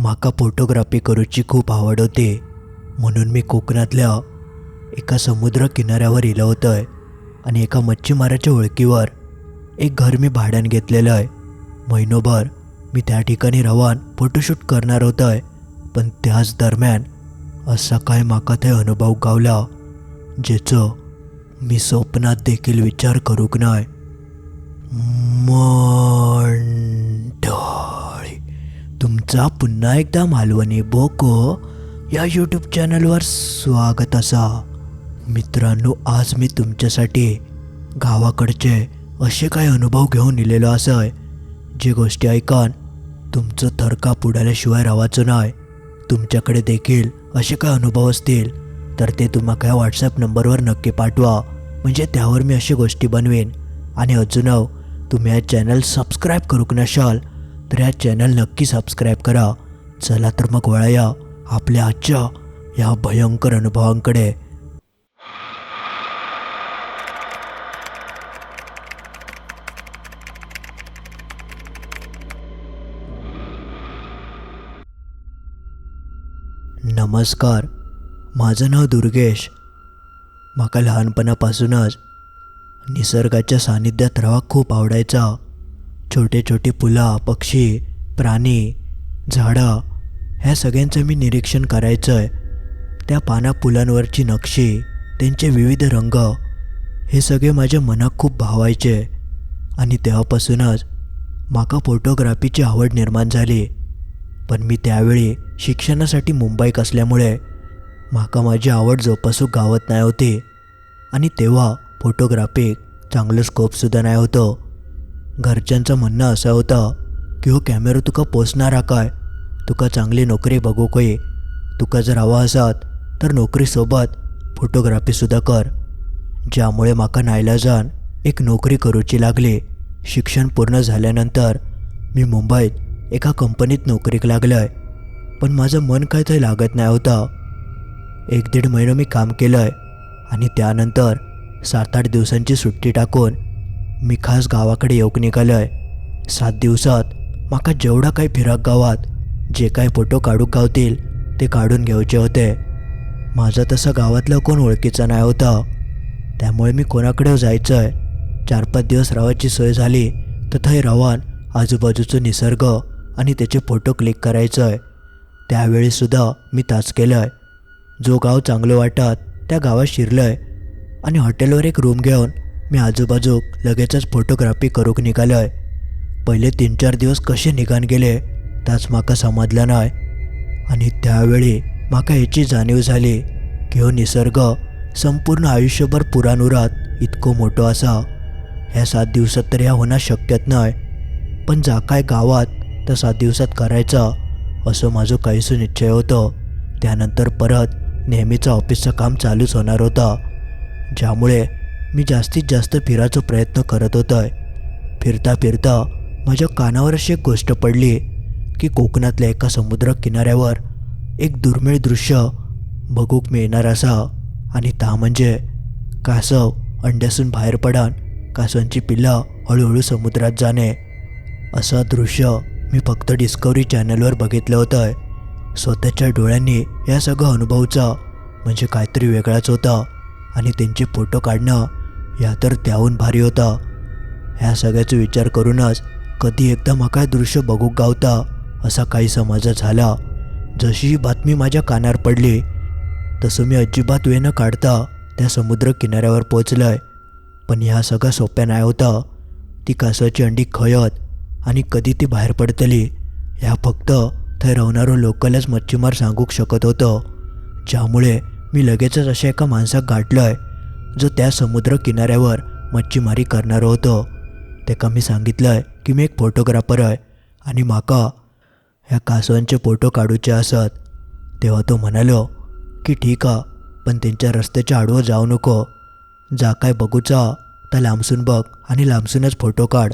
म्हाका फोटोग्राफी करूची खूप आवड होती. म्हणून मी कोकणातल्या एका समुद्र किनाऱ्यावर इलं होतंय आणि एका मच्छीमाराच्या ओळखीवर एक घर मी भाड्यानं घेतलेलं आहे. महिनोभर मी त्या ठिकाणी रवान फोटोशूट करणार होतंय. पण त्याच दरम्यान असा काय म्हाका थंय अनुभव गावला जेचो मी स्वप्नात देखील विचार करूक नाय. मंड तुमचा पुन्हा एकदा मालवणी बोको या यूट्यूब चॅनलवर स्वागत असा. मित्रांनो आज मी तुमच्यासाठी गावाकडचे असे काही अनुभव घेऊन इलेलो असय जे गोष्टी ऐकून तुमचं थरका पुढाल्याशिवाय राहायचं नाही तुमच्याकडे देखील असे काय अनुभव असतील तर ते तुम्हा काय व्हॉट्सअप नंबरवर नक्की पाठवा. म्हणजे त्यावर मी अशी गोष्टी बनवेन. आणि अजून तुम्ही हा चॅनल सबस्क्राईब करूक नशाल तर या चॅनल नक्की सबस्क्राईब करा. चला तर मग वळूया आपल्या आजच्या या भयंकर अनुभवांकडे. नमस्कार. माझं नाव दुर्गेश. म्हाका लहानपणापासूनच निसर्गाच्या सानिध्यात राहा खूप आवडायचा. छोटे छोटे फुलं पक्षी प्राणी झाडं ह्या सगळ्यांचं मी निरीक्षण करायचं आहे त्या पाना फुलांवरची नक्षी त्यांचे विविध रंग हे सगळे माझ्या मनात खूप भावायचे. आणि तेव्हापासूनच माका फोटोग्राफीची आवड निर्माण झाली. पण मी त्यावेळी शिक्षणासाठी मुंबईक असल्यामुळे माका माझी आवड जोपासूक गावत नाही होती. आणि तेव्हा फोटोग्राफीक चांगलं स्कोपसुद्धा नाही होतं. घरच्यांचं म्हणणं असं होतं की हो कॅमेरा तुका पोचणारा काय? तुका चांगली नोकरी बघू कये तुका जर हवा असत तर नोकरीसोबत फोटोग्राफीसुद्धा कर. ज्यामुळे माका नाईलाजान एक नोकरी करूची लागली. शिक्षण पूर्ण झाल्यानंतर मी मुंबईत एका कंपनीत नोकरीक लागलोय. पण माझं मन काय ते लागत नाही होतं. एक दीड महिना मी काम केलं आहे आणि त्यानंतर सात आठ दिवसांची सुट्टी टाकून मी खास गावाकडे येऊक निघालो आहे सात दिवसात माका जेवढा काही फिराक गावात जे काही फोटो काढूक गावतील ते काढून घ्यायचे होते. माझं तसं गावातलं कोण ओळखीचा नाही होता. त्यामुळे मी कोणाकडे जायचं आहे चार पाच दिवस रावाची सोय झाली तर थंय रवान आजूबाजूचं निसर्ग आणि त्याचे फोटो क्लिक करायचं आहे त्यावेळीसुद्धा मी तास केलं आहे जो गाव चांगलं वाटत त्या गावात शिरलं आहे आणि हॉटेलवर एक रूम घेऊन मी आजूबाजूक लगेचच फोटोग्राफी करूक निघालो आहे पहिले तीन चार दिवस कसे निघान गेले त्याच माका समजलं नाय. आणि त्यावेळी माका याची जाणीव झाली की हो निसर्ग संपूर्ण आयुष्यभर पुरानुरात इतको मोठो असा. ह्या सात दिवसात तर ह्या होणं शक्यत नाही पण जा काय गावात तर सात दिवसात करायचा असं माझं काहीसं निश्चय होतं. त्यानंतर परत नेहमीचं ऑफिसचं काम चालूच होणार होता. ज्यामुळे मी जास्तीत जास्त फिरायचा प्रयत्न करत होतोय. फिरता फिरता माझ्या कानावर अशी एक गोष्ट पडली की कोकणातल्या एका समुद्र किनाऱ्यावर एक दुर्मिळ दृश्य बघूक मिळणार असा. आणि ता म्हणजे कासव अंड्यासून बाहेर पडान कासवांची पिल्लं हळूहळू समुद्रात जाणे. असं दृश्य मी फक्त डिस्कवरी चॅनलवर बघितलं होतं स्वतःच्या डोळ्यांनी या सगळं अनुभवचा म्हणजे काहीतरी वेगळाच होता. आणि त्यांचे फोटो काढणं या तर त्याहून भारी होता. ह्या सगळ्याचा विचार करूनच कधी एकदा मका दृश्य बघूक गावता असा काही समाज झाला. जशी ही बातमी माझ्या कानावर पडली तसं मी अजिबात वेळ न काढता त्या समुद्र किनाऱ्यावर पोचलंय पण ह्या सगळं सोप्या नाही होता. ती कासवाची अंडी खयत आणि कधी ती बाहेर पडतली ह्या फक्त थंय राहणारो लोकलच मच्छीमार सांगूक शकत होतं. ज्यामुळे मी लगेचच अशा एका माणसाक गाठलोय. जो त्या समुद्र किनाऱ्यावर मच्छीमारी करणारो होतो. त्याका मी सांगितलंय की मी एक फोटोग्राफर आहे आणि माका ह्या कासवांचे फोटो काढूचे असत. तेव्हा तो म्हणालो की ठीक आ पण त्यांच्या रस्त्याच्या आडवं जाऊ नको. जा काय बघूचा तर लांबसून बघ आणि लांबसूनच फोटो काढ.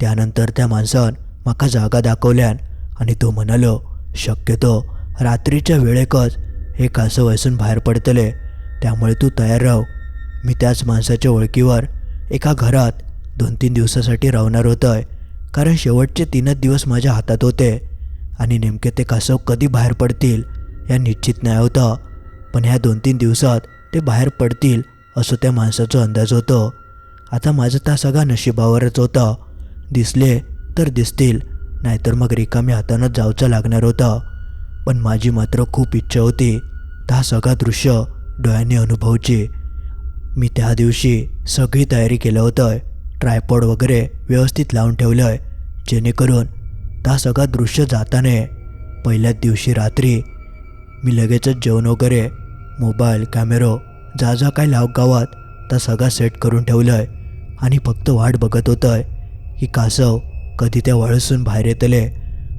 त्यानंतर त्या माणसान माका जागा दाखवल्यान आणि तो म्हणालो शक्यतो रात्रीच्या वेळेकच हे कासव असून बाहेर पडतले त्यामुळे तू तयार राह. मी त्याच माणसाच्या ओळखीवर एका घरात दोन तीन दिवसासाठी राहणार आहे कारण शेवटचे तीनच दिवस माझ्या हातात होते. आणि नेमके ते कासव कधी बाहेर पडतील या निश्चित नाही होता. पण ह्या दोन तीन दिवसात ते बाहेर पडतील असं त्या माणसाचा अंदाज होतं. आता माझं त्या सगळा नशिबावरच होता. दिसले तर दिसतील नाहीतर मग रिकामी हातानं जाऊचा लागणार होता. पण माझी मात्र खूप इच्छा होती. त्या सगळा दृश्य डोळ्यांनी अनुभवची. मी त्या दिवशी सगळी तयारी केलं होतं ट्रायपॉड वगैरे व्यवस्थित लावून ठेवलं आहे जेणेकरून त्या सगळा दृश्य जाताने. पहिल्याच दिवशी रात्री मी लगेचच जेवण वगैरे मोबाईल कॅमेरो जा जा काय लाव गावात त्या सगळा सेट करून ठेवलं आहे आणि फक्त वाट बघत होतं आहे की कासव कधी त्या वळसून बाहेर येतले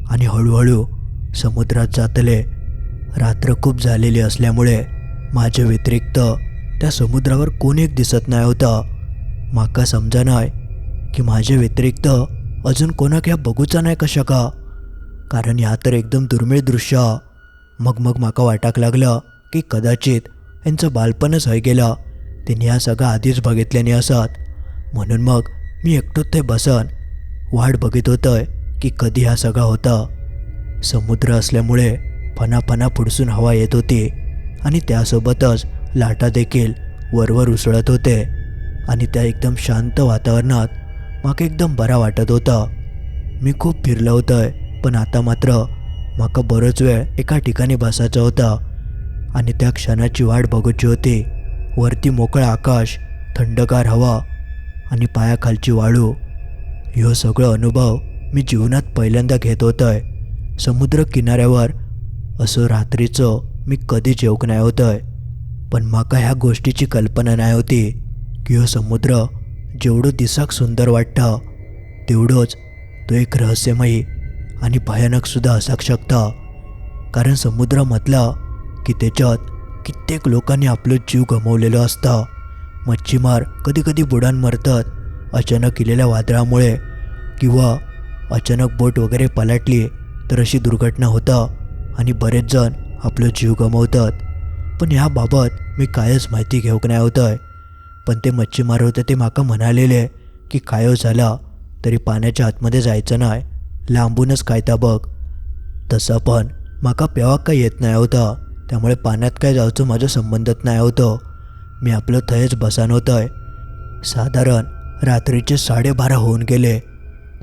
आणि हळूहळू समुद्रात जातले. रात्र खूप झालेली असल्यामुळे माझ्या व्यतिरिक्त त्या समुद्रावर कोणी एक दिसत नाही होता. माका समजा नाही की माझ्या व्यतिरिक्त अजून कोणाक ह्या बघूचा नाही कशा का? कारण ह्या तर एकदम दुर्मिळ दृश्य. मग मग माका वाटाक लागलं की कदाचित यांचं बालपणच हय गेलं. त्यांनी ह्या सगळं आधीच बघितल्याने असत. म्हणून मग मी एकटोच ते बसन. वाट बघित होतंय की कधी हा सगळा होता. समुद्र असल्यामुळे फनाफना फुडसून पुढसून हवा येत होती. आणि त्यासोबतच लाटा देखील वरवर उसळत होते आणि त्या एकदम शांत वातावरणात माका एकदम बरा वाटत होता. मी खूप फिरलं होतं पण आता मात्र माका बरोच वेळ एका ठिकाणी बसायचा होता आणि त्या क्षणाची वाट बघूची होती. वरती मोकळं आकाश थंडगार हवा आणि पायाखालची वाळू. ह्यो सगळं अनुभव मी जीवनात पहिल्यांदा घेत होतोय. समुद्र किनाऱ्यावर असं रात्रीचं मी कधीच येऊक नाही होतंय. पण माका ह्या गोष्टीची कल्पना नाही होती? की हो समुद्र जेवढं दिसाक सुंदर वाटतं तेवढंच तो एक रहस्यमयी आणि भयानकसुद्धा असाक शकता. कारण समुद्र म्हटलं की त्याच्यात कित्येक लोकांनी आपलं जीव गमावलेलं असतं. मच्छीमार कधी कधी बुडान मरतात अचानक केलेल्या वादळामुळे. किंवा अचानक बोट वगैरे पलटली तर अशी दुर्घटना होता आणि बरेच जण आपलं जीव गमावतात. पण ह्याबाबत मी कायच माहिती घेऊक नाही होतंय. पण ते मच्छीमार होते ते माका म्हणालेले की कायो झाला तरी पाण्याच्या आतमध्ये जायचं नाही लांबूनच कायता बघ. तसं पण माका पेवाक काय येत नाही होता त्यामुळे पाण्यात काय जायचं माझं संबंधच नाही होतं. मी आपलं थयच बसान होतंय. साधारण रात्रीचे साडेबारा होऊन गेले.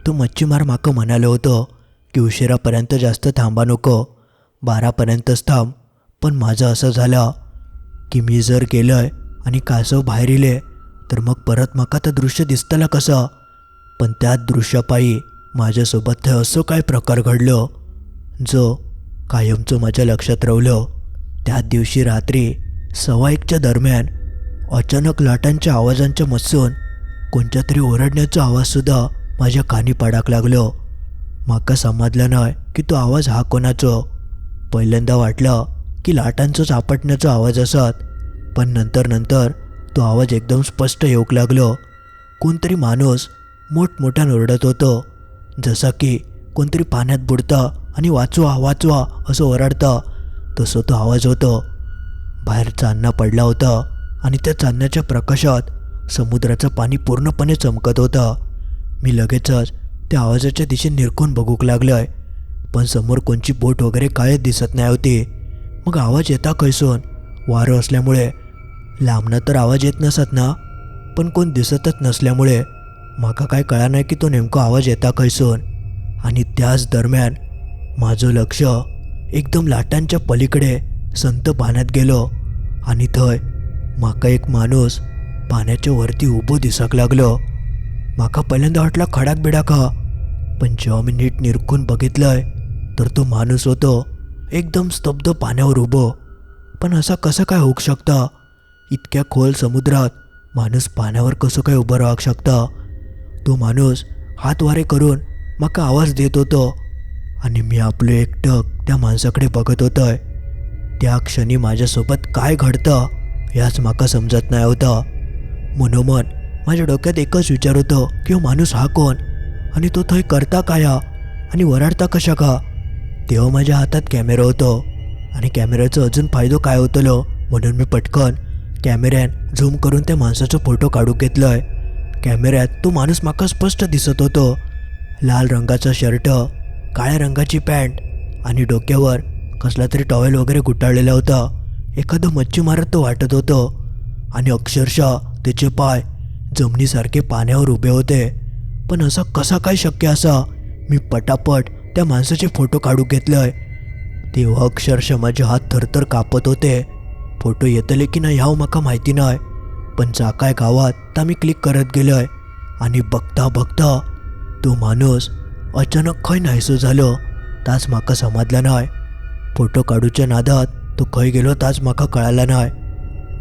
तो मच्छीमार माका म्हणालं होतं की उशिरापर्यंत जास्त थांबा नको बारापर्यंतच थांब. पण माझं असं झालं की मी जर गेलोय आणि कासव बाहेर येले तर मग परत मका तर दृश्य दिसतलं कसं? पण त्या दृश्यापायी माझ्यासोबत ते असं काय प्रकार घडलं जो कायमचं माझ्या लक्षात राहिलं. त्याच दिवशी रात्री सव्वा एकच्या दरम्यान अचानक लाटांच्या आवाजांच्या मसून कोणत्या तरी ओरडण्याचा आवाजसुद्धा माझ्या कानी पाडाक लागलो. माका समजलं नाही की तो आवाज हा कोणाचो. पहिल्यांदा वाटलं की लाटांचं आपटण्याचा आवाज असत. पण नंतर नंतर तो आवाज एकदम स्पष्ट येऊक लागलो. कोणतरी माणूस मोठमोठ्यान ओरडत होतो. जसा की कोणतरी पाण्यात बुडतं आणि वाचवा वाचवा असं ओरडतं. तसं तो आवाज होतो. बाहेर चांदणा पडला होता आणि त्या चांदण्याच्या प्रकाशात समुद्राचं पाणी पूर्णपणे चमकत होतं. मी लगेचच त्या आवाजाच्या दिशेने निरखून बघूक लागलोय. पण समोर कोणची बोट वगैरे कायच दिसत नाही होती. मग आवाज येता खैसून वारं असल्यामुळे. लांबनं तर आवाज येत नसत ना? पण कोण दिसतच नसल्यामुळे. माका काय कळा नाही की तो नेमको आवाज येता खैसून आणि त्याच दरम्यान माझं लक्ष एकदम लाटांच्या पलीकडे संत पाण्यात गेलो. आणि थंय माका एक माणूस पाण्याच्या वरती उभो दिसाक लागलो. माका पहिल्यांदा वाटला खडाक बिडाक. हा पण जेव्हा मी नीट निरखून बघितलंय तर तो माणूस होतो. एकदम स्तब्ध पाण्यावर उभं. पण असा कसं काय होऊ शकता? इतक्या खोल समुद्रात माणूस पाण्यावर कसं काय उभं राहू शकता? तो माणूस हात वारे करून माका आवाज देत होतो. आणि मी आपलं एकटक त्या माणसाकडे बघत होतोय. त्या क्षणी माझ्यासोबत काय घडतं? याच माका समजत नाही होता. मनोमन माझ्या डोक्यात एकच विचार होतं की हो माणूस हा कोण? आणि तो थंय करता काया? आणि वराडता कशा का? तेव्हा माझ्या हातात कॅमेरा होतो. आणि कॅमेऱ्याचा अजून फायदो काय होतलो म्हणून मी पटकन कॅमेऱ्यान झूम करून त्या माणसाचा फोटो काढून घेतलोय. कॅमेऱ्यात तो माणूस माका स्पष्ट दिसत होतो. लाल रंगाचा शर्ट काळ्या रंगाची पॅन्ट आणि डोक्यावर कसला तरी टॉवेल वगैरे गुटाळलेला होता. एखादं मच्छी मारत तो वाटत होतो. आणि अक्षरशः त्याचे पाय जमिनीसारखे पाण्यावर उभे होते. पण असं कसा काय शक्य असा? मी पटापट त्या माणसाचे फोटो काढू आहे तेव्हा अक्षरशः माझे हात थरथर कापत होते. फोटो येतले की नाही ह्याव माका माहिती नाही. पण चाकाय गावात ता मी क्लिक करत गेलोय. आणि बघता बघता तो माणूस अचानक खंय नाहीसो झालो ताच माका समजला नाही. फोटो काढूच्या नादात तो खंय गेलो ताच माका कळाला नाही.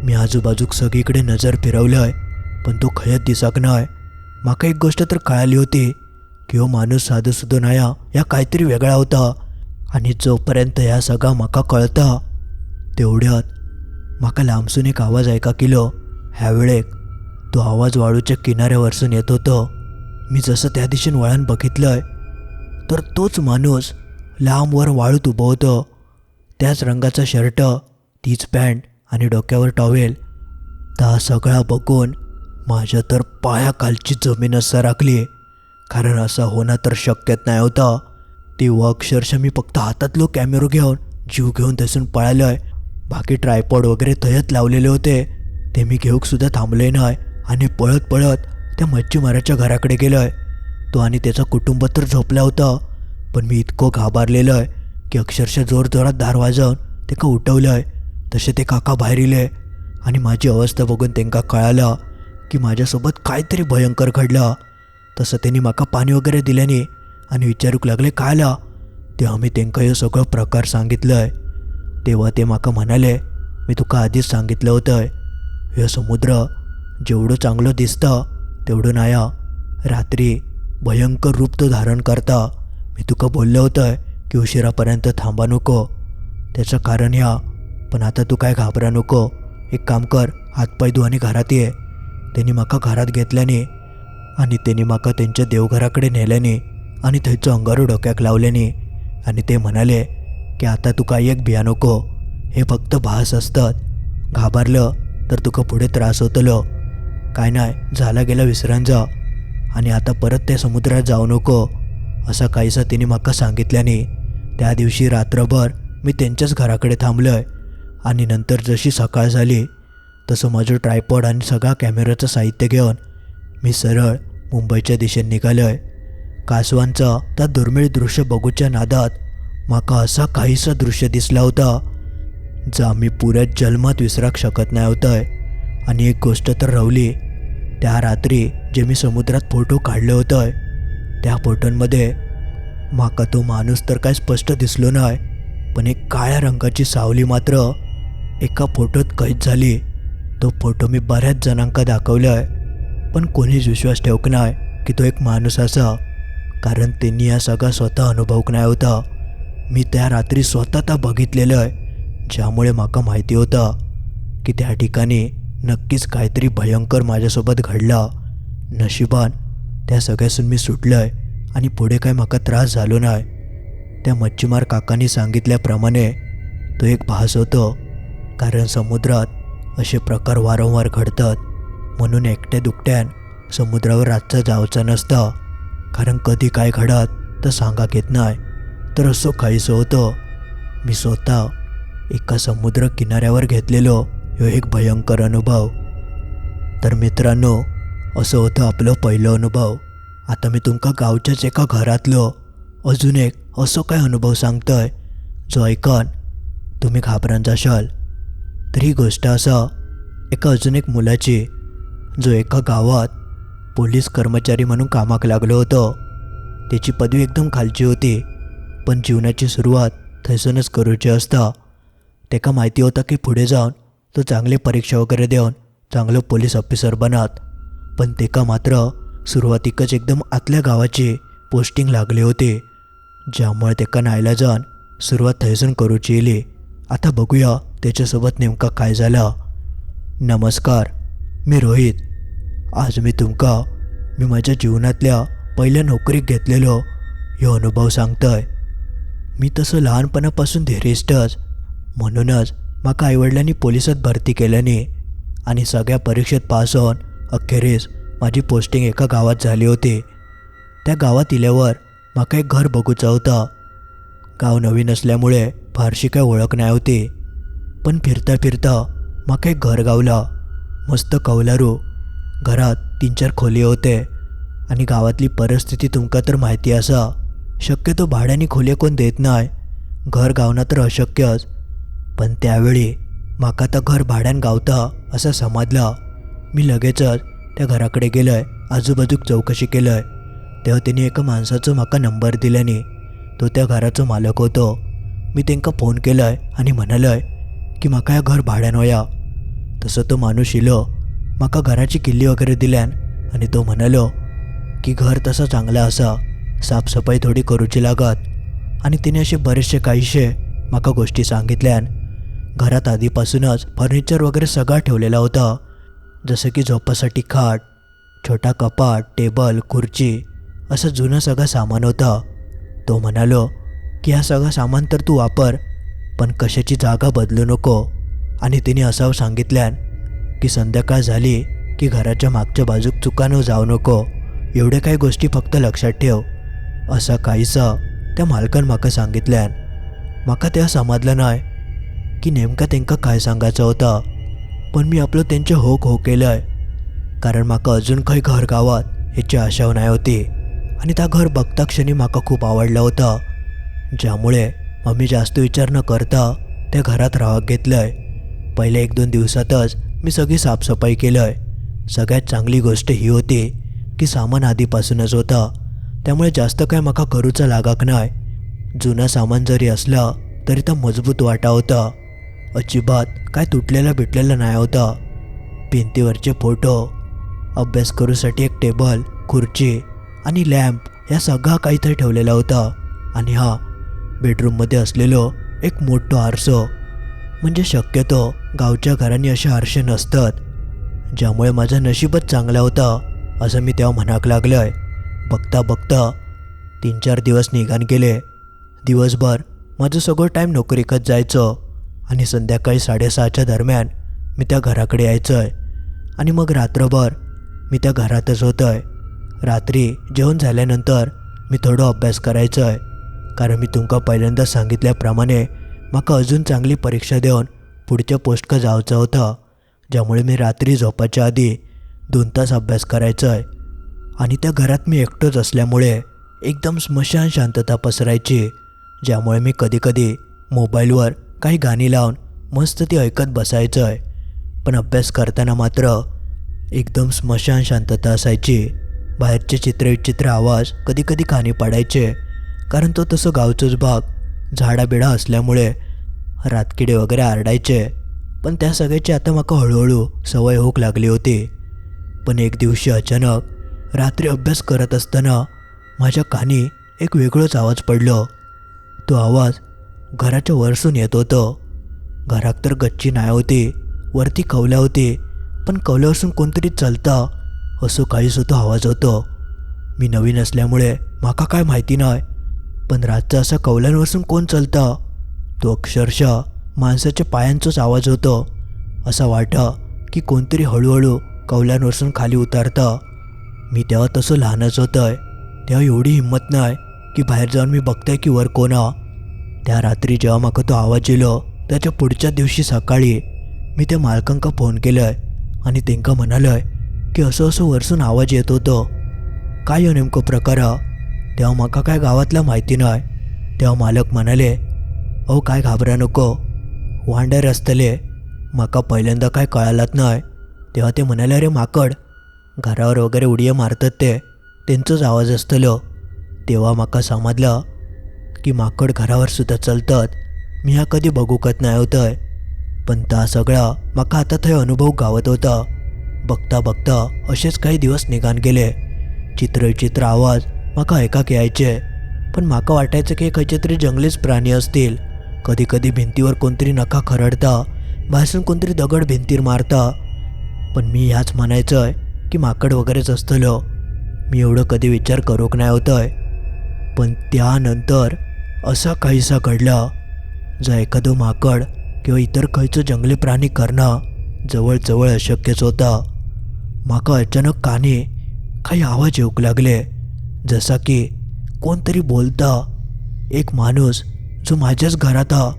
मी आजूबाजूक सगळीकडे नजर फिरवलंय पण तो खयत दिसाक नाही. माका एक गोष्ट तर कळाली होती. किंवा माणूस साधू सुधो नाया या काहीतरी वेगळा होता. आणि जोपर्यंत ह्या सगळा म्हाका कळता तेवढ्यात म्हाका लांबसून एक आवाज ऐका किलो. ह्या वेळेक तो आवाज वाळूच्या किनाऱ्यावरसून येत होतो. मी जसं त्या दिशेने वळण बघितलंय तर तोच माणूस लांबवर वाळूत उभं होतं. त्याच रंगाचा शर्ट तीच पॅन्ट आणि डोक्यावर टॉवेल. ता सगळा बघून माझ्या तर पायाखालची जमीनच सरकली कारण असं होणं तर शक्यच नाही होता. तेव्हा अक्षरशः मी फक्त हातातलो कॅमेरो घेऊन जीव घेऊन तसून आहे बाकी ट्रायपॉड वगैरे थयत लावलेले होते. ते मी घेऊकसुद्धा थांबले नाही आणि पळत पळत त्या मच्छीमाराच्या घराकडे गेलो आहे तो आणि त्याचा कुटुंब तर झोपला होता पण मी इतकं घाबरलेलो आहे की अक्षरशः जोरजोरात दार वाजवून त्याका उठवलं आहे तसे ते काका बाहेर इले आणि माझी अवस्था बघून त्यांका कळालं की माझ्यासोबत काहीतरी भयंकर घडलं. तसं त्यांनी माका पाणी वगैरे दिल्याने आणि विचारूक लागले कायला? तेव्हा मी त्यांका हे सगळं प्रकार सांगितलंय. तेव्हा ते माका म्हणाले मी तुका आधीच सांगितलं होतं हे समुद्र जेवढं चांगलं दिसतं तेवढं नाया. रात्री भयंकर रूप तो धारण करता. मी तुका बोललं होतं की उशिरापर्यंत थांबा नको. त्याचं कारण ह्या पण आता तू काय घाबरा नको. एक काम कर हातपाय धु आणि घरात ये. त्यांनी माका घरात घेतल्याने आणि त्यांनी माका त्यांच्या देवघराकडे नेल्याने आणि थंयचं अंगारू डोक्याक लावल्याने आणि ते म्हणाले की आता तुका एक भिया नको हे फक्त भास असतात. घाबरलं तर तुका पुढे त्रास होतलो. काय नाही झाला गेला विसरान जा. आणि आता परत त्या समुद्रात जाऊ नको. असा काहीसा तिने माका सांगितल्याने त्या दिवशी रात्रभर मी त्यांच्याच घराकडे थांबलोय. आणि नंतर जशी सकाळ झाली तसं माझं ट्रायपॉड आणि सगळा कॅमेराचं साहित्य घेऊन मी सरळ मुंबईच्या दिशेने निघालोय. कासवांचा त्या दुर्मिळ दृश्य बघूच्या नादात माका असा काहीसा दृश्य दिसला होता जा मी पुऱ्या जन्मात विसराक शकत नाही होतंय. आणि एक गोष्ट तर रवली त्या रात्री जे मी समुद्रात फोटो काढले होतं त्या फोटोंमध्ये माका तो माणूस तर काय स्पष्ट दिसलो नाही पण एक काळ्या रंगाची सावली मात्र एका फोटोत कैद झाली. तो फोटो मी बऱ्याच जणांका दाखवलाय. पण कोणीच विश्वास ठेवक नाही की तो एक माणूस असा कारण त्यांनी या सगळा स्वतः अनुभवक नाही होता. मी त्या रात्री स्वतः त्या बघितलेलं आहे ज्यामुळे माका माहिती होतं की त्या ठिकाणी नक्कीच काहीतरी भयंकर माझ्यासोबत घडला. नशिबान त्या सगळ्यासून मी सुटलोय आणि पुढे काय माका त्रास झालो नाही. त्या मच्छीमार काकांनी सांगितल्याप्रमाणे तो एक भास होतो कारण समुद्रात असे प्रकार वारंवार घडतात. म्हणून एकट्या दुकट्यान समुद्रावर रातचं जावचं नसतं. कारण कधी काय घडत तर सांगा घेत नाही. तर असं काहीसं होतं. मी स्वतः एका समुद्र किनाऱ्यावर घेतलेलो. ह्यो एक भयंकर अनुभव. तर मित्रांनो असं होतं आपलं पहिलं अनुभव. आता मी तुमका गावच्याच एका घरातलो. अजून एक असो काय अनुभव सांगतोय? जो ऐकन तुम्ही घाबरान जाशाल. तर ही गोष्ट असं. एका अजून एक मुलाची जो एका गावात पोलीस कर्मचारी म्हणून कामाक लागलो होतो. त्याची पदवी एकदम खालची होती पण जीवनाची सुरुवात थंयसूनच करूची असता. तेका माहिती होता की पुढे जाऊन तो चांगली परीक्षा वगैरे देऊन चांगलं पोलीस ऑफिसर बनत. पण तेका मात्र सुरुवातीकच एकदम आतल्या गावाची पोस्टिंग लागली होती ज्यामुळे तेका नायला जाऊन सुरुवात थैसून करूची येली आता बघूया त्याच्यासोबत नेमका काय झाला. नमस्कार. मी रोहित. आज मी तुमका मी माझ्या जीवनातल्या पहिल्या नोकरीत घेतलेलो ह्यो अनुभव सांगतोय. मी तसं लहानपणापासून धैर्यष्टच म्हणूनच म्हाका आईवडिलांनी पोलिसात भरती केल्याने आणि सगळ्या परीक्षेत पास होऊन अखेरीस माझी पोस्टिंग एका गावात झाली होती. त्या गावात इल्यावर म्हाका एक घर बघूचं होतं. गाव नवीन असल्यामुळे फारशी काय ओळख नाही होती. पण फिरता फिरता म्हाका एक घर गावला. मस्त कौलारू. घरात तीन चार खोली होते. आणि गावातली परिस्थिती तुमका तर माहिती असा. शक्यतो भाड्याने खोली कोण देत नाही. घर गावना तर अशक्यच. पण त्यावेळी माका तर घर भाड्यान गावता असं समजला. मी लगेचच त्या घराकडे गेलोय. आजूबाजूक चौकशी केलंय. तेव्हा त्यांनी एका माणसाचो म्हाका नंबर दिल्याने तो त्या घराचो मालक होतो. मी त्यांका फोन केलाय आणि म्हणालय की म्हाका ह्या घर भाड्यान वया. तसं तो माणूस इलो म्हाका घराची किल्ली वगैरे दिल्यान आणि तो म्हणालो की घर तसं चांगला असा साफसफाई थोडी करूची लागत. आणि तिने असे बरेचसे काहीशे म्हाका गोष्टी सांगितल्यान घरात आधीपासूनच फर्निचर वगैरे सगळा ठेवलेला होता जसं की झोपासाठी खाट छोटा कपाट टेबल खुर्ची असं जुनं सगळं सामान होतं. तो म्हणालो की हा सगळं सामान तर तू वापर पण कशाची जागा बदलू नको. आणि तिने असं सांगितल्यान की संध्याकाळ झाली की घराच्या मागच्या बाजूक चुकानं जाऊ नको. एवढ्या काही गोष्टी फक्त लक्षात ठेव. असं काहीसं त्या मालकान म्हाका सांगितल्यान. म्हाका त्या समजलं नाही की नेमका त्यांका काय सांगायचं होतं. पण मी आपलं त्यांचे होक हो केलंय. कारण म्हाका अजून खंय घर गावात ह्याची आशा नाही होती. आणि त्या घर बघता क्षणी म्हाका खूप आवडलं होतं. ज्यामुळे मम्मी जास्त विचार न करता त्या घरात राहत घेतलंय. पहिल्या एक दोन दिवसातच मी सगळी साफसफाई केलं आहे सगळ्यात चांगली गोष्ट ही होती की सामान आधीपासूनच होतं. त्यामुळे जास्त काय मका करूचा लागाक नाही जुनं सामान जरी असलं तरी तर मजबूत वाटा होता. अजिबात काय तुटलेला बिटलेलं नाही होता. भिंतीवरचे फोटो अभ्यास करूसाठी एक टेबल खुर्ची आणि लॅम्प या सगळा काहीतरी ठेवलेला होता. आणि हा बेडरूममध्ये असलेलो एक मोठं आरसो. म्हणजे शक्यतो गावच्या घरांनी असे आरसे नसतात. ज्यामुळे माझं नशीबच चांगलं होता असं मी तेव्हा म्हणाक आहे बघता बघता तीन चार दिवस निघान गेले. दिवसभर माझं सगळं टाईम नोकरीकत जायचं आणि संध्याकाळी साडेसहाच्या दरम्यान मी त्या घराकडे यायचं आहे आणि मग रात्रभर मी त्या घरातच होतो आहे रात्री जेवण झाल्यानंतर मी थोडं अभ्यास करायचं आहे कारण मी तुमका पहिल्यांदा सांगितल्याप्रमाणे म्हाका अजून चांगली परीक्षा देऊन पुढच्या पोस्टकं जावचं होतं ज्यामुळे मी रात्री झोपाच्या आधी दोन तास अभ्यास करायचो आहे आणि त्या घरात मी एकटोच असल्यामुळे एकदम स्मशान शांतता पसरायची ज्यामुळे मी कधीकधी मोबाईलवर काही गाणी लावून मस्त ती ऐकत बसायचं आहे पण अभ्यास करताना मात्र एकदम स्मशान शांतता असायची. बाहेरचे चित्रविचित्र आवाज कधी कधी कानी पडायचे कारण तो तसं गावचोच भाग झाडाबिडा असल्यामुळे रातकिडे वगैरे आरडायचे. पण त्या सगळ्याची आता माका हळूहळू सवय होक लागली होती. पण एक दिवशी अचानक रात्री अभ्यास करत असताना माझ्या कानी एक वेगळंच आवाज पडलो. तो आवाज घराच्या वरसून येत होतो. घरात तर गच्ची नाही होती वरती कवल्या होती पण कवल्यावरसून कोणतरी चालता असं काहीसुद्धा आवाज होतो. मी नवीन असल्यामुळे माका काय माहिती नाही पण रातचा असा कौल्यांवरसून कोण चलतं? तो अक्षरशः माणसाच्या पायांचाच आवाज होतो. असा वाटा की कोणतरी हळूहळू कौल्यांवरसून खाली उतारता. मी तेव्हा तसं लहानच होतंय. तेव्हा एवढी हिंमत नाही की बाहेर जाऊन मी बघताय की वर कोणा त्या रात्री जेव्हा माका तो आवाज येलो त्याच्या पुढच्या दिवशी सकाळी मी त्या मालकांका फोन केलंय आणि तेंका आहे की असं असं वरसून आवाज येत होतो. काय हो नेमकं प्रकार हा? तेव्हा म्हाका काय गावातलं माहिती नाही तेव्हा मालक म्हणाले अहो काय घाबरा नको. वांडर असतले म्हाका पहिल्यांदा काय कळालात नाही तेव्हा ते म्हणाले अरे माकड घरावर वगैरे उडये मारतात ते. त्यांचोच आवाज असतलो. तेव्हा म्हाका समजलं की माकड घरावर सुद्धा चलतात. मी हा कधी बघूकत नाही होतंय. पण ता सगळा म्हाका आता थंय अनुभव गावत होता. बघता बघता असेच काही दिवस निघान गेले. चित्र चित्र आवाज म्हाका ऐकाक यायचे पण म्हाका वाटायचं की खंयचे तरी जंगलीच प्राणी असतील. कधी कधी भिंतीवर कोणतरी नका खरडता भासून कोणतरी दगड भिंतीर मारता. पण मी ह्याच म्हणायचं आहे की माकड वगैरेच असतलो. मी एवढं कधी विचार करूक नाही होतंय. पण त्यानंतर असा काहीसा घडला जो एखादं माकड किंवा इतर खयचं जंगली प्राणी करणं जवळजवळ अशक्यच होता. माका अचानक कानी काही आवाज येऊक लागले. जसा की कोणतरी बोलता एक माणूस जो माझ्याच घरात हा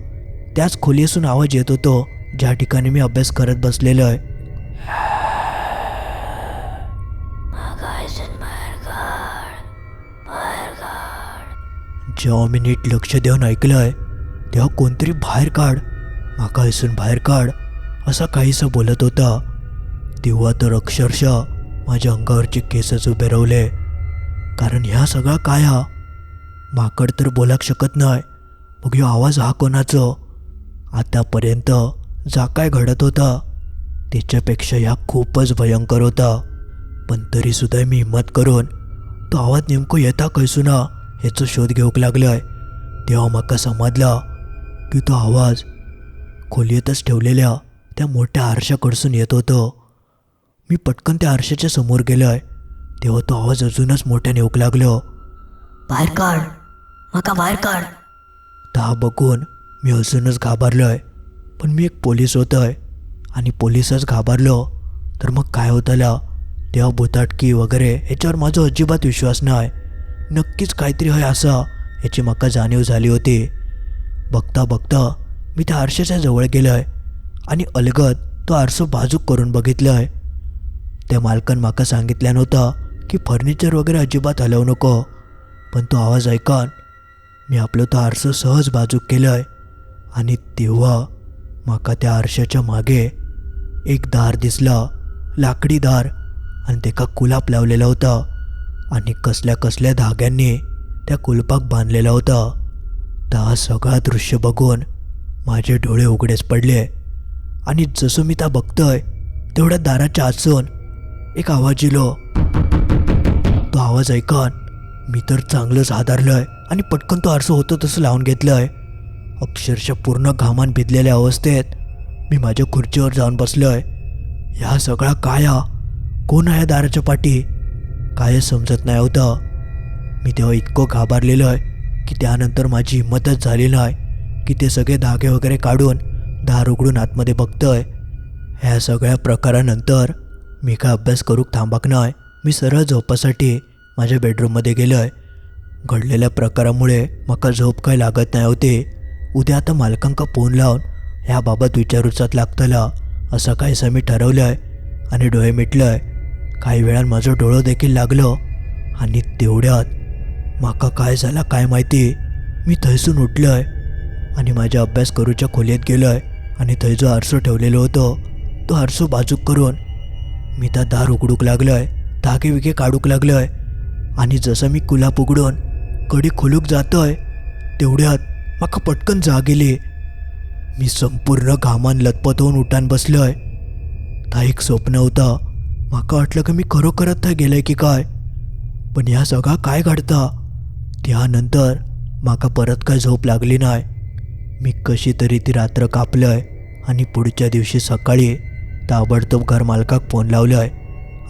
त्याच खोलीसून आवाज येत होतो ज्या ठिकाणी मी अभ्यास करत बसलेलो आहे. जेव्हा मी नीट लक्ष देऊन ऐकलंय तेव्हा कोणतरी बाहेर काढ माका हसून बाहेर काढ असा काहीसं बोलत होता. तेव्हा तर अक्षरशः माझ्या अंगावरचे केसच उभे रावले कारण ह्या सगळा काय हा माकड तर बोलाक शकत नाही मग ह्यो आवाज हा कोणाचं? आतापर्यंत जा काय घडत होता त्याच्यापेक्षा ह्या खूपच भयंकर होता. पण तरीसुद्धा मी हिंमत करून तो आवाज नेमको येता कैसुना ह्याचो शोध घेऊक लागलाय. तेव्हा म्हाका समजला की तो आवाज खोलीतच ठेवलेल्या त्या मोठ्या आरशाकडसून येत होतो. मी पटकन त्या आरशाच्या समोर गेलोय. तेव्हा तो आवाज अजूनच मोठ्याने येऊक लागलो. बाहेर काढ. माका बाहेर काढ. ता बघून मी अजूनच घाबरलोय. पण मी एक पोलीस होतोय. आणि पोलीसच घाबरलो. तर मग काय होतला? तेव्हा भुताटकी वगैरे याच्यावर माझा अजिबात विश्वास नाही. नक्कीच काहीतरी आहे असा याची म्हाका जाणीव झाली होती. बघता बघता मी त्या आरशाच्या जवळ गेलोय. आणि अलगद तो आरसो बाजूक करून बघितलंय. त्या मालकान म्हाका सांगितल्या नव्हता. की फर्निचर वगैरे अजिबात हलवू नको. पण तो आवाज ऐकन मी आपलं तो आरसं सहज बाजूक केलंय. आणि तेव्हा म्हाका त्या आरशाच्या मागे एक दार दिसला लाकडी दार. आणि तेका कुलाप लावलेला होता. आणि कसल्या कसल्या धाग्यांनी त्या कुलपाक बांधलेला होता. ता सगळा दृश्य बघून माझे डोळे उघडेच पडले. आणि जसं मी त्या बघतोय तेवढ्या दाराच्या आसून एक आवाज इलो तो आवाज ऐकन मी तर चांगलंच आहे आणि पटकन तो आरसं होतं तसं लावून घेतलंय. अक्षरशः पूर्ण घामान भिजलेल्या अवस्थेत मी माझ्या खुर्चीवर जाऊन बसलोय. ह्या सगळा काया कोण आहे दाराच्या पाठी? काय समजत नाही होतं. मी तेव्हा इतकं घाबरलेलो आहे की त्यानंतर माझी हिंमतच झाली नाही की ते सगळे धागे वगैरे काढून दार उघडून आतमध्ये बघतोय. ह्या सगळ्या प्रकारानंतर मी काय अभ्यास करूक थांबाक नाही. मी सरळ झोपासाठी माझ्या बेडरूममध्ये गेलो आहे घडलेल्या प्रकारामुळे माका झोप काय लागत नाही होती. उद्या आता मालकांका फोन लावून ह्या बाबत विचारूचाच लागतला. असं काहीसं मी ठरवलं आहे आणि डोळे मिटलंय. काही वेळात माझं डोळं देखील लागलं आणि तेवढ्यात माका काय झाला काय माहिती? मी थंयसून आहे आणि माझ्या अभ्यास करूच्या खोलीत गेलो आहे आणि थंय जो आरसो ठेवलेलो होतो. तो आरसो बाजूक करून मी त्या दार उघडूक आहे धागे विगे काढूक आहे आणि जसं मी कुलाप उघडून कडी खोलूक जातोय तेवढ्यात माका पटकन जाग गेली मी संपूर्ण घामान लतपत होऊन उठान बसलोय. था एक स्वप्न होता माका वाटलं की मी खरोखरच थंय गेलंय की काय. पण ह्या सगळा काय घडता? त्यानंतर माका परत काय झोप लागली नाही. मी कशी तरी ती रात्र कापलंय आणि पुढच्या दिवशी सकाळी ताबडतोब घरमालकाक फोन लावलंय.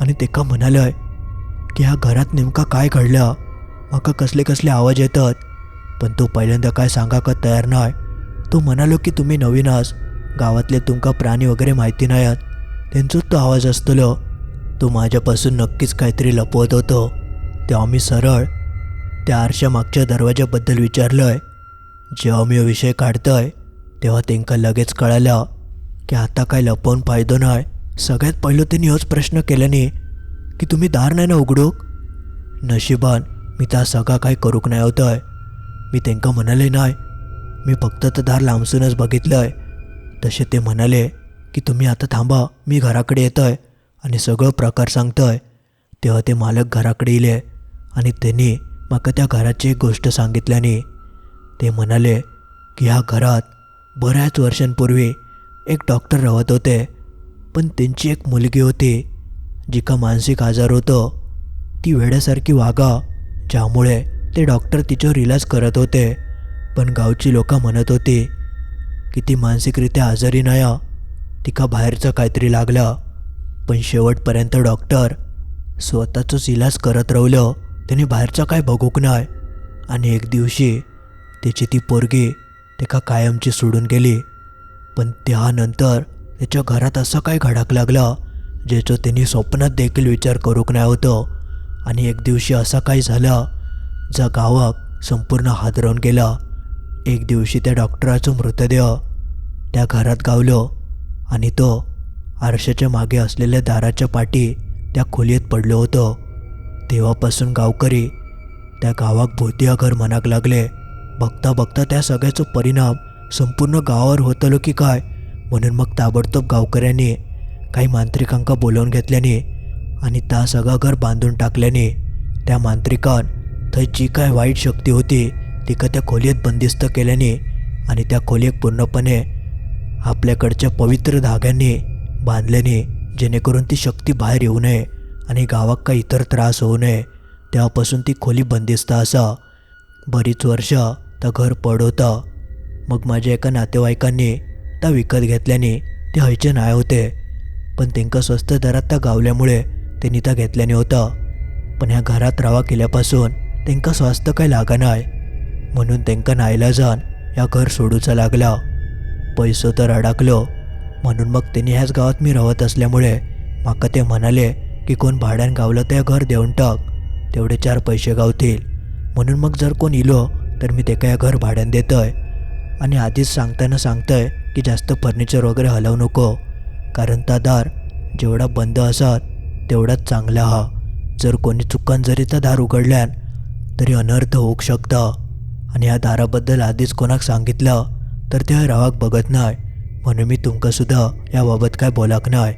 आणि तेका म्हणालंय की ह्या घरात नेमका काय घडलं? म्हाका कसले कसले आवाज येतात पण तो पहिल्यांदा काय सांगाकच तयार नाही. तो म्हणालो की तुम्ही नवीन आस गावातले तुमका प्राणी वगैरे माहिती नाहीत. आहेत त्यांचोच तो आवाज असतलो. तो माझ्यापासून नक्कीच काहीतरी लपवत होतो. तेव्हा मी सरळ त्या आरशा मागच्या दरवाजाबद्दल विचारलंय. जेव्हा मी विषय काढतोय तेव्हा त्यांका लगेच कळालं की आता काय लपवून फायदो नाही. सगळ्यात पहिलं त्यांनी होच प्रश्न केल्याने की तुम्ही दार नाही ना उघडूक? नशिबान मी त्या सगळा काय करूक नाही होतंय. मी त्यांका म्हणाले नाही मी फक्त तर दार लांबसूनच बघितलंय. तसे ते म्हणाले की तुम्ही आता थांबा मी घराकडे येतोय आणि सगळं प्रकार सांगतोय. तेव्हा ते मालक घराकडे येले आणि त्यांनी माका त्या घराची एक गोष्ट सांगितल्याने ते म्हणाले की ह्या घरात बऱ्याच वर्षांपूर्वी एक डॉक्टर राहत होते. पण त्यांची एक मुलगी होती जिका मानसिक आजार होतं ती वेड्यासारखी वागा ज्यामुळे ते डॉक्टर तिच्यावर इलाज करत होते. पण गावची लोकं म्हणत होती की ती मानसिकरित्या आजारी नाही तिका बाहेरचं काहीतरी लागलं. पण शेवटपर्यंत डॉक्टर स्वतःचंच इलाज करत राहिलं. त्याने बाहेरचं काय बघूक नाही आणि एक दिवशी त्याची ती पोरगी तिका कायमची सोडून गेली. पण त्यानंतर त्याच्या घरात असं काय घडाक लागला ज्याचं त्यांनी स्वप्नात देखील विचार करूक नाही होतं. आणि एक दिवशी असा काय झाला ज्या गावाक संपूर्ण हादरवून गेला एक दिवशी त्या डॉक्टराचं मृतदेह त्या घरात गावलो आणि तो आरशाच्या मागे असलेल्या दाराच्या पाठी त्या खोलीत पडलो होतो. तेव्हापासून गावकरी त्या गावात भोतिया घर म्हणाक लागले. बघता बघता त्या सगळ्याचा परिणाम संपूर्ण गावावर होतलो की काय? म्हणून मग ताबडतोब गावकऱ्यांनी काही मांत्रिकांका बोलावून घेतल्याने आणि त्या सगळं घर बांधून टाकल्याने त्या मांत्रिकान थंय जी काय वाईट शक्ती होती तिका त्या खोलीत बंदिस्त केल्याने आणि त्या खोलीत पूर्णपणे आपल्याकडच्या पवित्र धाग्यांनी बांधल्याने जेणेकरून ती शक्ती बाहेर येऊ नये आणि गावात काही इतर त्रास होऊ नये. तेव्हापासून ती खोली बंदिस्त असा. बरीच वर्ष त्या घर पड होता मग माझ्या एका नातेवाईकांनी पट्टा विकत घेतल्याने ते हयचे नाही होते. पण त्यांका स्वस्त दरात त्या गावल्यामुळे त्यांनी त्या घेतल्याने होतं. पण ह्या घरात रावा केल्यापासून त्यांका स्वास्थ काय लागा नाही म्हणून त्यांका नाईलाजान या घर सोडूचा लागला. पैसो तर अडकलो. म्हणून मग त्यांनी ह्याच गावात मी राहत असल्यामुळे माका ते म्हणाले की कोण भाड्यान गावलं ते घर देऊन टाक. तेवढे चार पैसे गावतील. म्हणून मग जर कोण इलो तर मी ते काय घर भाड्यान देतोय. आणि आधीच सांगताना सांगतंय की जास्त फर्निचर वगैरे हलवू नको. कारण ता दार जेवढा बंद असत तेवढाच चांगला हा. जर कोणी चुकान जरी त्या दार उघडल्यान तरी अनर्थ होऊ शकता. आणि ह्या दाराबद्दल आधीच कोणाक सांगितलं तर ते रावाक बघत नाही म्हणून मी तुमकासुद्धा याबाबत काय बोलाक नाही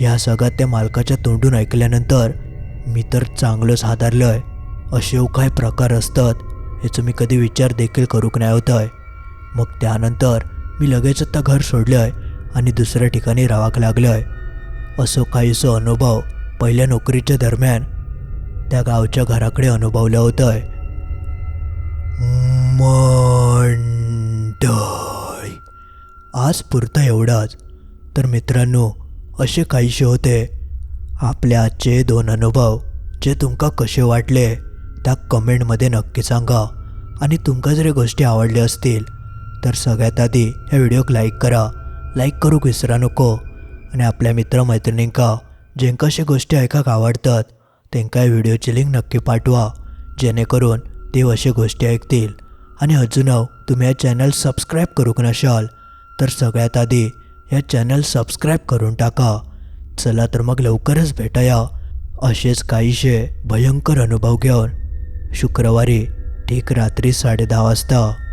ह्या सगळ्यात त्या मालकाच्या तोंडून ऐकल्यानंतर मी तर चांगलंच हादारलोय. असे काय प्रकार असतात याचं मी कधी विचार देखील करूक नाही होतंय. मग त्यानंतर मी लगेचच त्या घर सोडलं आहे आणि दुसऱ्या ठिकाणी राहावं लागलं आहे असो काहीसं अनुभव पहिल्या नोकरीच्या दरम्यान त्या गावच्या घराकडे अनुभवलं होतंय. मंडळी आज पुरतं एवढाच. तर मित्रांनो असे काहीसे होते. आपल्या आजचे दोन अनुभव जे तुमका कसे वाटले त्या कमेंटमध्ये नक्की सांगा. आणि तुमका जर गोष्टी आवडल्या असतील तर सगळ्यात आधी या व्हिडिओक लाईक करा. लाईक करूक विसरा नको. आणि आपल्या मित्रमैत्रिणींका जेंका अशा गोष्टी ऐकाक आवडतात त्यांका या व्हिडिओची लिंक नक्की पाठवा. जेणेकरून ते अशा गोष्टी ऐकतील. आणि अजून तुम्ही या चॅनल सबस्क्राईब करूक नशाल तर सगळ्यात आधी या चॅनल सबस्क्राईब करून टाका. चला तर मग लवकरच भेटाया. असेच काहीशे भयंकर अनुभव घेऊन शुक्रवारी ठीक रात्री साडे दहा वाजता.